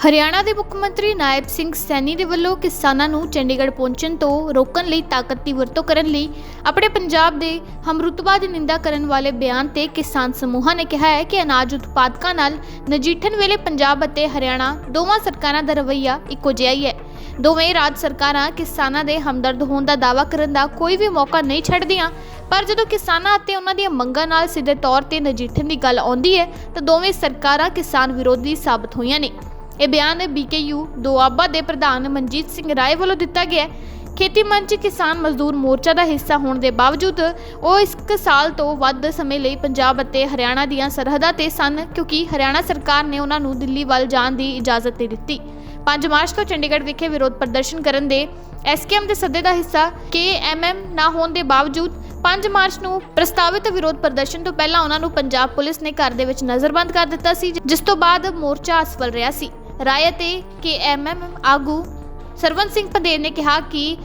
ਹਰਿਆਣਾ ਦੇ ਮੁੱਖ ਮੰਤਰੀ ਨਾਇਬ ਸਿੰਘ ਸੈਣੀ ਦੇ ਵੱਲੋਂ ਕਿਸਾਨਾਂ ਨੂੰ ਚੰਡੀਗੜ੍ਹ ਪਹੁੰਚਣ ਤੋਂ ਰੋਕਣ ਲਈ ਤਾਕਤ ਦੀ ਵਰਤੋਂ ਕਰਨ ਲਈ ਆਪਣੇ ਪੰਜਾਬ ਦੇ ਹਮਰੁਤਬਾ ਦੀ ਨਿੰਦਾ ਕਰਨ ਵਾਲੇ ਬਿਆਨ ਤੇ ਕਿਸਾਨ ਸਮੂਹਾਂ ਨੇ ਕਿਹਾ ਹੈ ਕਿ ਅਨਾਜ ਉਤਪਾਦਕਾਂ ਨਾਲ ਨਜਿੱਠਣ ਵੇਲੇ ਪੰਜਾਬ ਅਤੇ ਹਰਿਆਣਾ ਦੋਵਾਂ ਸਰਕਾਰਾਂ ਦਾ ਰਵੱਈਆ ਇੱਕੋ ਜਿਹਾ ਹੀ ਹੈ। ਦੋਵੇਂ ਰਾਜ ਸਰਕਾਰਾਂ ਕਿਸਾਨਾਂ ਦੇ ਹਮਦਰਦ ਹੋਣ ਦਾ ਦਾਅਵਾ ਕਰਨ ਦਾ ਕੋਈ ਵੀ ਮੌਕਾ ਨਹੀਂ ਛੱਡਦੀਆਂ, ਪਰ ਜਦੋਂ ਕਿਸਾਨਾਂ ਅਤੇ ਉਹਨਾਂ ਦੀਆਂ ਮੰਗਾਂ ਨਾਲ ਸਿੱਧੇ ਤੌਰ ਤੇ ਨਜਿੱਠਣ ਦੀ ਗੱਲ ਆਉਂਦੀ ਹੈ, ਤਾਂ ਦੋਵੇਂ ਸਰਕਾਰਾਂ ਕਿਸਾਨ ਵਿਰੋਧੀ ਸਾਬਤ ਹੋਈਆਂ ਨੇ। ਇਹ ਬਿਆਨ ਬੀਕੇਯੂ ਦੁਆਬਾ ਦੇ ਪ੍ਰਧਾਨ ਮਨਜੀਤ ਸਿੰਘ ਰਾਏ ਵੱਲੋਂ ਦਿੱਤਾ ਗਿਆ ਹੈ। ਖੇਤੀ ਮੰਚ ਕਿਸਾਨ ਮਜ਼ਦੂਰ ਮੋਰਚਾ ਦਾ ਹਿੱਸਾ ਹੋਣ ਦੇ ਬਾਵਜੂਦ ਉਹ ਇਸ ਸਾਲ ਤੋਂ ਵੱਧ ਸਮੇਂ ਲਈ ਪੰਜਾਬ ਅਤੇ ਹਰਿਆਣਾ ਦੀਆਂ ਸਰਹੱਦਾਂ ਤੇ ਸਨ, ਕਿਉਂਕਿ ਹਰਿਆਣਾ ਸਰਕਾਰ ਨੇ ਉਹਨਾਂ ਨੂੰ ਦਿੱਲੀ ਵੱਲ ਜਾਣ ਦੀ ਇਜਾਜ਼ਤ ਨਹੀਂ ਦਿੱਤੀ। 5 ਮਾਰਚ ਤੋਂ ਚੰਡੀਗੜ੍ਹ ਵਿਖੇ ਵਿਰੋਧ ਪ੍ਰਦਰਸ਼ਨ ਕਰਨ ਦੇ ਐਸਕੇਐਮ ਦੇ ਸੱਦੇ ਦਾ ਹਿੱਸਾ ਕੇਐਮਐਮ ਨਾ ਹੋਣ ਦੇ ਬਾਵਜੂਦ 5 ਮਾਰਚ ਨੂੰ ਪ੍ਰਸਤਾਵਿਤ ਵਿਰੋਧ ਪ੍ਰਦਰਸ਼ਨ ਤੋਂ ਪਹਿਲਾਂ ਉਹਨਾਂ ਨੂੰ ਪੰਜਾਬ ਪੁਲਿਸ ਨੇ ਘਰ ਦੇ ਵਿੱਚ ਨਜ਼ਰਬੰਦ ਕਰ ਦਿੱਤਾ ਸੀ, ਜਿਸ ਤੋਂ ਬਾਅਦ ਮੋਰਚਾ ਅਸਫਲ ਰਿਹਾ ਸੀ। ਰਾਏ ਤੇ ਕੇਐਮਐਮ ਆਗੂ ਸਰਵਨ ਸਿੰਘ ਪੰਦੇਰ ਨੇ ਕਿਹਾ ਕਿ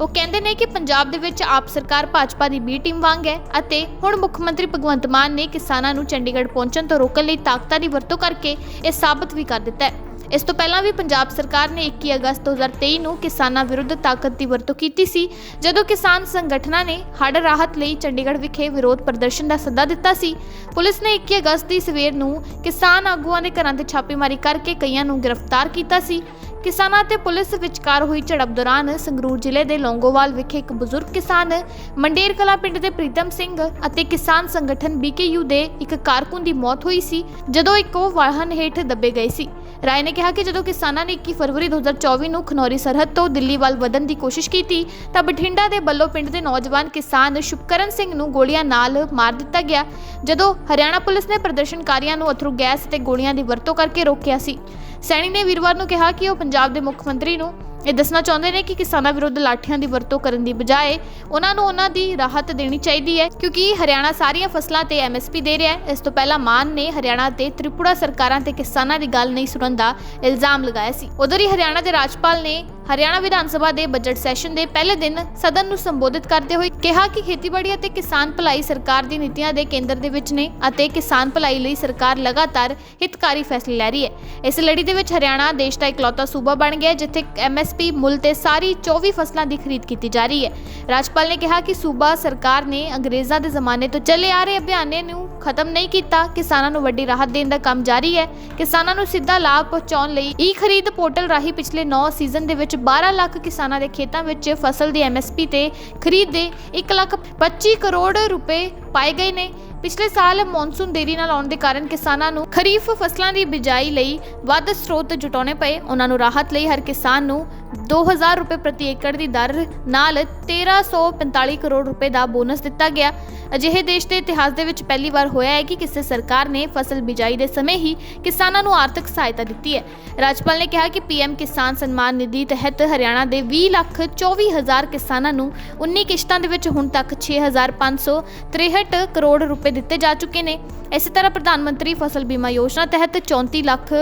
ਉਹ ਕਹਿੰਦੇ ਨੇ ਕਿ ਪੰਜਾਬ ਦੇ ਵਿੱਚ ਆਪ ਸਰਕਾਰ ਭਾਜਪਾ ਦੀ ਬੀ ਟੀਮ ਵਾਂਗ ਹੈ ਅਤੇ ਹੁਣ ਮੁੱਖ ਮੰਤਰੀ ਭਗਵੰਤ ਮਾਨ ਨੇ ਕਿਸਾਨਾਂ ਨੂੰ ਚੰਡੀਗੜ੍ਹ ਪਹੁੰਚਣ ਤੋਂ ਰੋਕਣ ਲਈ ਤਾਕਤਾਂ ਦੀ ਵਰਤੋਂ ਕਰਕੇ ਇਹ ਸਾਬਤ ਵੀ ਕਰ ਦਿੱਤਾ ਹੈ। ਇਸ ਤੋਂ ਪਹਿਲਾਂ ਵੀ ਪੰਜਾਬ ਸਰਕਾਰ ਨੇ 21 ਅਗਸਤ 2023 ਨੂੰ ਕਿਸਾਨਾਂ ਵਿਰੁੱਧ ਤਾਕਤ ਦੀ ਵਰਤੋਂ ਕੀਤੀ ਸੀ, ਜਦੋਂ ਕਿਸਾਨ ਸੰਗਠਨਾਂ ਨੇ ਹੜ੍ਹ ਰਾਹਤ ਲਈ ਚੰਡੀਗੜ੍ਹ ਵਿਖੇ ਵਿਰੋਧ ਪ੍ਰਦਰਸ਼ਨ ਦਾ ਸੱਦਾ ਦਿੱਤਾ ਸੀ। ਪੁਲਿਸ ਨੇ 21 ਅਗਸਤ ਦੀ ਸਵੇਰ ਨੂੰ ਕਿਸਾਨ ਆਗੂਆਂ ਦੇ ਘਰਾਂ ਤੇ ਛਾਪੇਮਾਰੀ ਕਰਕੇ ਕਈਆਂ ਨੂੰ ਗ੍ਰਿਫਤਾਰ ਕੀਤਾ ਸੀ। ਕਿਸਾਨਾਂ ਤੇ ਪੁਲਿਸ ਵਿਚਕਾਰ ਹੋਈ ਝੜਪ ਦੌਰਾਨ ਸੰਗਰੂਰ ਜ਼ਿਲ੍ਹੇ ਦੇ ਲੌਂਗੋਵਾਲ ਵਿਖੇ ਇੱਕ ਬਜ਼ੁਰਗ ਕਿਸਾਨ ਮੰਡੇਰ ਕਲਾ ਪਿੰਡ ਦੇ ਪ੍ਰੀਤਮ ਸਿੰਘ ਅਤੇ ਕਿਸਾਨ ਸੰਗਠਨ ਬੀਕੇਯੂ ਦੇ ਇੱਕ ਕਾਰਕੁਨ ਦੀ ਮੌਤ ਹੋਈ ਸੀ, ਜਦੋਂ ਇੱਕ ਉਹ ਵਾਹਨ ਹੇਠ ਦੱਬੇ ਗਏ ਸੀ। ਰਾਏ ਨੇ ਕਿਹਾ ਕਿ ਜਦੋਂ ਕਿਸਾਨਾਂ ਨੇ 21 ਫਰਵਰੀ 2024 ਨੂੰ ਖਨੌਰੀ ਸਰਹੱਦ ਤੋਂ ਦਿੱਲੀ ਵੱਲ ਵਧਣ ਦੀ ਕੋਸ਼ਿਸ਼ ਕੀਤੀ, ਤਾਂ ਬਠਿੰਡਾ ਦੇ ਬੱਲੋ ਪਿੰਡ ਦੇ ਨੌਜਵਾਨ ਕਿਸਾਨ ਸ਼ੁਭਕਰਨ ਸਿੰਘ ਨੂੰ ਗੋਲੀਆਂ ਨਾਲ ਮਾਰ ਦਿੱਤਾ ਗਿਆ। ਜਦੋਂ ਹਰਿਆਣਾ ਪੁਲਿਸ ਨੇ ਪ੍ਰਦਰਸ਼ਨਕਾਰੀਆਂ ਨੂੰ ਅਥਰੂ ਗੈਸ ਤੇ ਗੋਲੀਆਂ ਦੀ ਵਰਤੋਂ ਕਰਕੇ ਰੋਕਿਆ ਸੀ। ਸੈਣੀ ਨੇ ਵੀਰਵਾਰ ਨੂੰ ਕਿਹਾ ਕਿ ਉਹ ਪੰਜਾਬ ਦੇ ਮੁੱਖ ਮੰਤਰੀ ਨੂੰ ਇਹ ਦੱਸਣਾ ਚਾਹੁੰਦੇ ਨੇ ਕਿ ਕਿਸਾਨਾਂ ਵਿਰੁੱਧ ਲਾਠੀਆਂ ਦੀ ਵਰਤੋਂ ਕਰਨ ਦੀ ਬਜਾਏ ਉਹਨਾਂ ਨੂੰ ਉਹਨਾਂ ਦੀ ਰਾਹਤ ਦੇਣੀ ਚਾਹੀਦੀ ਹੈ, ਕਿਉਂਕਿ ਹਰਿਆਣਾ ਸਾਰੀਆਂ ਫਸਲਾਂ ਤੇ ਐਮਐਸਪੀ ਦੇ ਰਿਹਾ ਹੈ। ਇਸ ਤੋਂ ਪਹਿਲਾਂ ਮਾਨ ਨੇ ਹਰਿਆਣਾ ਤੇ ਤ੍ਰਿਪੁਰਾ ਸਰਕਾਰਾਂ ਤੇ ਕਿਸਾਨਾਂ ਦੀ ਗੱਲ ਨਹੀਂ ਸੁਣਨ ਦਾ ਇਲਜ਼ਾਮ ਲਗਾਇਆ ਸੀ। ਉਧਰ ਹੀ ਹਰਿਆਣਾ ਦੇ ਰਾਜਪਾਲ ਨੇ ਹਰਿਆਣਾ ਵਿਧਾਨ ਸਭਾ ਦੇ ਬਜਟ ਸੈਸ਼ਨ ਦੇ ਪਹਿਲੇ ਦਿਨ ਸਦਨ ਨੂੰ ਸੰਬੋਧਿਤ ਕਰਦੇ ਹੋਏ ਕਿਹਾ ਕਿ ਖੇਤੀਬਾੜੀ ਅਤੇ ਕਿਸਾਨ ਭਲਾਈ ਸਰਕਾਰ ਦੀ ਨੀਤੀਆਂ ਦੇ ਕੇਂਦਰ ਦੇ ਵਿੱਚ ਨੇ ਅਤੇ ਕਿਸਾਨ ਭਲਾਈ ਲਈ ਸਰਕਾਰ ਲਗਾਤਾਰ ਹਿਤਕਾਰੀ ਫੈਸਲੇ ਲੈ ਰਹੀ ਹੈ। ਇਸ ਲੜੀ ਦੇ ਵਿੱਚ ਹਰਿਆਣਾ ਦੇਸ਼ ਦਾ ਇਕਲੌਤਾ ਸੂਬਾ ਬਣ ਗਿਆ ਹੈ ਜਿੱਥੇ ਐਮਐਸਪੀ ਮੁੱਲ ਤੇ ਸਾਰੀ 24 ਫਸਲਾਂ ਦੀ ਖਰੀਦ ਕੀਤੀ ਜਾ ਰਹੀ ਹੈ। ਰਾਜਪਾਲ ਨੇ ਕਿਹਾ ਕਿ ਸੂਬਾ ਸਰਕਾਰ ਨੇ ਅੰਗਰੇਜ਼ਾਂ ਦੇ ਜ਼ਮਾਨੇ ਤੋਂ ਚੱਲੇ ਆ ਰਹੇ ਅਭਿਆਨੇ ਨੂੰ ਖਤਮ ਨਹੀਂ ਕੀਤਾ, ਕਿਸਾਨਾਂ ਨੂੰ ਵੱਡੀ ਰਾਹਤ ਦੇਣ ਦਾ ਕੰਮ ਜਾਰੀ ਹੈ। ਕਿਸਾਨਾਂ ਨੂੰ ਸਿੱਧਾ ਲਾਭ ਪਹੁੰਚਾਉਣ ਲਈ ਈ ਖਰੀਦ ਪੋਰਟਲ ਰਾਹੀਂ ਪਿਛਲੇ 9 ਸੀਜ਼ਨ ਦੇ ਵਿੱਚ 12 ਲੱਖ ਕਿਸਾਨਾਂ ਦੇ ਖੇਤਾਂ ਵਿੱਚ ਫਸਲ ਦੀ ਐਮਐਸਪੀ ਤੇ ਖਰੀਦ ਦੇ 1 ਲੱਖ 25 ਕਰੋੜ ਰੁਪਏ ਪਾਏ ਗਏ ਨੇ। ਪਿਛਲੇ ਸਾਲ ਮੌਨਸੂਨ ਦੇਰੀ ਨਾਲ ਆਉਣ ਦੇ ਕਾਰਨ ਕਿਸਾਨਾਂ ਨੂੰ ਖਰੀਫ ਫਸਲਾਂ ਦੀ ਬਿਜਾਈ ਲਈ ਵੱਧ ਸਰੋਤ ਜੁਟਾਉਣੇ ਪਏ। ਉਹਨਾਂ ਨੂੰ ਰਾਹਤ ਲਈ ਹਰ ਕਿਸਾਨ ਨੂੰ 2000 ਰੁਪਏ ਪ੍ਰਤੀ ਏਕੜ ਦੀ ਦਰ ਨਾਲ 1345 ਕਰੋੜ ਰੁਪਏ ਦਾ ਬੋਨਸ ਦਿੱਤਾ ਗਿਆ। ਅਜਿਹੇ ਦੇਸ਼ ਦੇ ਇਤਿਹਾਸ ਦੇ ਵਿੱਚ ਪਹਿਲੀ ਵਾਰ ਹੋਇਆ ਹੈ ਕਿ ਕਿਸੇ ਸਰਕਾਰ ਨੇ ਫਸਲ ਬਿਜਾਈ ਦੇ ਸਮੇਂ ਹੀ ਕਿਸਾਨਾਂ ਨੂੰ ਆਰਥਿਕ ਸਹਾਇਤਾ ਦਿੱਤੀ ਹੈ। ਰਾਜਪਾਲ ਨੇ ਕਿਹਾ ਕਿ ਪੀਐਮ ਕਿਸਾਨ ਸਨਮਾਨ ਨਿਧੀ ਤਹਿਤ ਹਰਿਆਣਾ ਦੇ 20 ਲੱਖ 24 ਹਜ਼ਾਰ ਕਿਸਾਨਾਂ ਨੂੰ 19 ਕਿਸ਼ਤਾਂ ਦੇ ਵਿੱਚ ਹੁਣ ਤੱਕ 6563 ਕਰੋੜ ਰੁਪਏ ਦਿੱਤੇ ਜਾ ਚੁੱਕੇ ਨੇ। ਇਸੇ ਤਰ੍ਹਾਂ ਪ੍ਰਧਾਨ ਮੰਤਰੀ ਫਸਲ ਬੀਮਾ ਯੋਜਨਾ ਤਹਿਤ 34 ਲੱਖ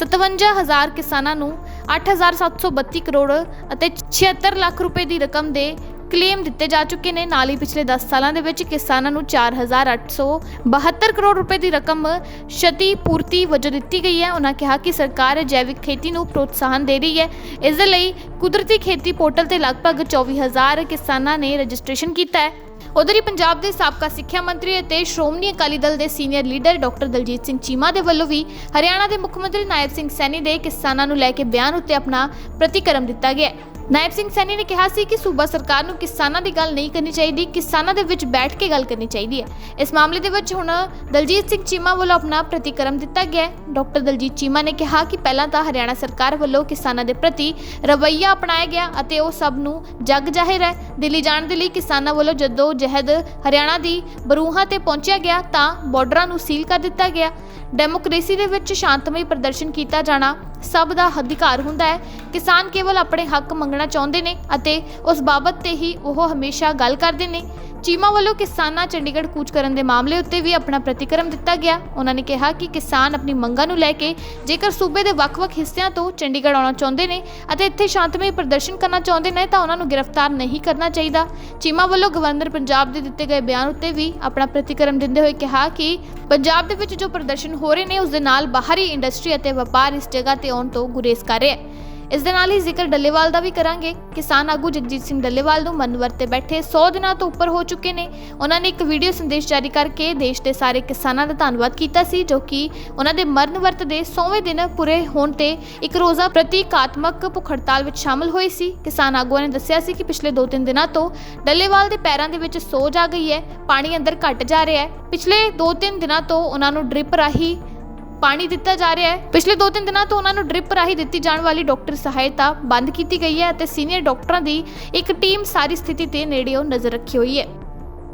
57 ਹਜ਼ਾਰ ਕਿਸਾਨਾਂ ਨੂੰ 8732 ਕਰੋੜ ਅਤੇ 76 ਲੱਖ ਰੁਪਏ ਦੀ ਰਕਮ ਦੇ ਕਲੇਮ ਦਿੱਤੇ ਜਾ ਚੁੱਕੇ ਨੇ। ਨਾਲ ਹੀ ਪਿਛਲੇ 10 ਸਾਲਾਂ ਦੇ ਵਿੱਚ ਕਿਸਾਨਾਂ ਨੂੰ 4872 ਕਰੋੜ ਰੁਪਏ ਦੀ ਰਕਮ ਛਤੀ ਪੂਰਤੀ ਵਜੋਂ ਦਿੱਤੀ ਗਈ ਹੈ। ਉਹਨਾਂ ਕਿਹਾ ਕਿ ਸਰਕਾਰ ਜੈਵਿਕ ਖੇਤੀ ਨੂੰ ਪ੍ਰੋਤਸਾਹਨ ਦੇ ਰਹੀ ਹੈ। ਇਸ ਦੇ ਲਈ ਕੁਦਰਤੀ ਖੇਤੀ ਪੋਰਟਲ ਤੇ ਲਗਭਗ 24000 ਕਿਸਾਨਾਂ ਨੇ ਰਜਿਸਟ੍ਰੇਸ਼ਨ ਕੀਤਾ ਹੈ। ਉਧਰ ਹੀ ਪੰਜਾਬ ਦੇ ਸਾਬਕਾ ਸਿੱਖਿਆ ਮੰਤਰੀ ਅਤੇ ਸ਼੍ਰੋਮਣੀ ਅਕਾਲੀ ਦਲ ਦੇ senior leader doctor Daljit Singh Cheema ਦੇ ਵੱਲੋਂ ਵੀ ਹਰਿਆਣਾ ਦੇ ਮੁੱਖ ਮੰਤਰੀ ਨਾਇਬ ਸਿੰਘ ਸੈਣੀ ਦੇ ਕਿਸਾਨਾਂ ਨੂੰ ਲੈ ਕੇ ਬਿਆਨ ਉੱਤੇ ਆਪਣਾ ਪ੍ਰਤੀਕਰਮ ਦਿੱਤਾ ਗਿਆ ਨਾਇਬ ਸਿੰਘ ਸੈਣੀ ਨੇ ਕਿਹਾ ਸੀ ਕਿ ਸੂਬਾ ਸਰਕਾਰ ਨੂੰ ਕਿਸਾਨਾਂ ਦੀ ਗੱਲ ਨਹੀਂ ਕਰਨੀ ਚਾਹੀਦੀ, ਕਿਸਾਨਾਂ ਦੇ ਵਿੱਚ ਬੈਠ ਕੇ ਗੱਲ ਕਰਨੀ ਚਾਹੀਦੀ ਹੈ। ਇਸ ਮਾਮਲੇ ਦੇ ਵਿੱਚ ਹੁਣ ਦਲਜੀਤ ਸਿੰਘ ਚੀਮਾ ਵੱਲੋਂ ਆਪਣਾ ਪ੍ਰਤੀਕਰਮ ਦਿੱਤਾ ਗਿਆ ਹੈ। ਡਾਕਟਰ ਦਲਜੀਤ ਚੀਮਾ ਨੇ ਕਿਹਾ ਕਿ ਪਹਿਲਾਂ ਤਾਂ ਹਰਿਆਣਾ ਸਰਕਾਰ ਵੱਲੋਂ ਕਿਸਾਨਾਂ ਦੇ ਪ੍ਰਤੀ ਰਵੱਈਆ ਅਪਣਾਇਆ ਗਿਆ ਅਤੇ ਉਹ ਸਭ ਨੂੰ ਜਗ ਜ਼ਾਹਿਰ ਹੈ। ਦਿੱਲੀ ਜਾਣ ਦੇ ਲਈ ਕਿਸਾਨਾਂ ਵੱਲੋਂ ਜਦੋਂ ਜਹਿਦ ਹਰਿਆਣਾ ਦੀ ਬਰੂਹਾਂ ਤੇ ਪਹੁੰਚਿਆ ਗਿਆ ਤਾਂ ਬਾਰਡਰਾਂ ਨੂੰ ਸੀਲ ਕਰ ਦਿੱਤਾ ਗਿਆ। ਡੈਮੋਕ੍ਰੇਸੀ ਦੇ ਵਿੱਚ ਸ਼ਾਂਤਮਈ ਪ੍ਰਦਰਸ਼ਨ ਕੀਤਾ ਜਾਣਾ ਸਭ ਦਾ ਅਧਿਕਾਰ ਹੁੰਦਾ ਹੈ। ਕਿਸਾਨ ਕੇਵਲ ਆਪਣੇ ਹੱਕ ਮੰਗਣਾ ਚਾਹੁੰਦੇ ਨੇ ਅਤੇ ਉਸ ਬਾਬਤ ਤੇ ਹੀ ਉਹ ਹਮੇਸ਼ਾ ਗੱਲ ਕਰਦੇ ਨੇ। ਚੀਮਾ ਵੱਲੋਂ ਕਿਸਾਨਾਂ ਚੰਡੀਗੜ੍ਹ ਕੂਚ ਕਰਨ ਦੇ ਮਾਮਲੇ ਉੱਤੇ ਵੀ ਆਪਣਾ ਪ੍ਰਤੀਕਰਮ ਦਿੱਤਾ ਗਿਆ। ਉਹਨਾਂ ਨੇ ਕਿਹਾ ਕਿ ਕਿਸਾਨ ਆਪਣੀ ਮੰਗਾਂ ਨੂੰ ਲੈ ਕੇ ਜੇਕਰ ਸੂਬੇ ਦੇ ਵੱਖ-ਵੱਖ ਹਿੱਸਿਆਂ ਤੋਂ ਚੰਡੀਗੜ੍ਹ ਆਉਣਾ ਚਾਹੁੰਦੇ ਨੇ ਅਤੇ ਇੱਥੇ ਸ਼ਾਂਤਮਈ ਪ੍ਰਦਰਸ਼ਨ ਕਰਨਾ ਚਾਹੁੰਦੇ ਨੇ ਤਾਂ ਉਹਨਾਂ ਨੂੰ ਗ੍ਰਿਫਤਾਰ ਨਹੀਂ ਕਰਨਾ ਚਾਹੀਦਾ। ਚੀਮਾ ਵੱਲੋਂ ਗਵਰਨਰ ਪੰਜਾਬ ਦੇ ਦਿੱਤੇ ਗਏ ਬਿਆਨ ਉੱਤੇ ਵੀ ਆਪਣਾ ਪ੍ਰਤੀਕਰਮ ਦਿੰਦੇ ਹੋਏ ਕਿਹਾ ਕਿ ਪੰਜਾਬ ਦੇ ਵਿੱਚ ਜੋ ਪ੍ਰਦਰਸ਼ਨ ਹੋ ਰਹੇ ਨੇ, ਉਸ ਦੇ ਨਾਲ ਬਾਹਰੀ ਇੰਡਸਟਰੀ ਅਤੇ ਵਪਾਰ ਇਸ ਜਗ੍ਹਾ ਤੇ ਆਉਣ ਤੋਂ ਗੁਰੇਜ਼ ਕਰ ਰਿਹਾ ਹੈ। ਇਸ ਦੇ ਨਾਲ ਹੀ ਜ਼ਿਕਰ ਡੱਲੇਵਾਲ ਦਾ ਵੀ ਕਰਾਂਗੇ। ਕਿਸਾਨ ਆਗੂ ਜਗਜੀਤ ਸਿੰਘ ਡੱਲੇਵਾਲ ਨੂੰ ਮਨਵਰ ਤੇ ਬੈਠੇ 100 ਦਿਨਾਂ ਤੋਂ ਉੱਪਰ ਹੋ ਚੁੱਕੇ ਨੇ। ਉਹਨਾਂ ਨੇ ਇੱਕ ਵੀਡੀਓ ਸੰਦੇਸ਼ ਜਾਰੀ ਕਰਕੇ ਦੇਸ਼ ਦੇ ਸਾਰੇ ਕਿਸਾਨਾਂ ਦਾ ਧੰਨਵਾਦ ਕੀਤਾ ਸੀ, ਜੋ ਕਿ ਉਹਨਾਂ ਦੇ ਮਰਨ ਵਰਤ ਦੇ 100ਵੇਂ ਦਿਨ ਪੂਰੇ ਹੋਣ ਤੇ ਇੱਕ ਰੋਜ਼ਾ ਪ੍ਰਤੀਕਾਤਮਕ ਭੁੱਖ ਹੜਤਾਲ ਵਿੱਚ ਸ਼ਾਮਲ ਹੋਏ ਸੀ। ਕਿਸਾਨ ਆਗੂਆਂ ਨੇ ਦੱਸਿਆ ਸੀ ਕਿ ਪਿਛਲੇ 2-3 ਦਿਨਾਂ ਤੋਂ ਡੱਲੇਵਾਲ ਦੇ ਪੈਰਾਂ ਦੇ ਵਿੱਚ ਸੋਜ ਆ ਗਈ ਹੈ। ਪਾਣੀ ਅੰਦਰ ਘਟ ਜਾ ਰਿਹਾ ਹੈ। ਪਿਛਲੇ 2-3 ਦਿਨਾਂ ਤੋਂ ਉਹਨਾਂ ਨੂੰ ਡ੍ਰਿਪ ਰਾਹੀਂ ਪਾਣੀ ਦਿੱਤਾ ਜਾ ਰਿਹਾ ਹੈ। ਪਿਛਲੇ 2-3 ਦਿਨਾਂ ਤੋਂ ਉਹਨਾਂ ਨੂੰ ਡ੍ਰਿਪ ਰਾਹੀਂ ਦਿੱਤੀ ਜਾਣ ਵਾਲੀ ਡਾਕਟਰ ਸਹਾਇਤਾ ਬੰਦ ਕੀਤੀ ਗਈ ਹੈ ਅਤੇ ਸੀਨੀਅਰ ਡਾਕਟਰਾਂ ਦੀ ਇੱਕ ਟੀਮ ਸਾਰੀ ਸਥਿਤੀ ਤੇ ਨੇੜਿਓਂ ਨਜ਼ਰ ਰੱਖੀ ਹੋਈ ਹੈ।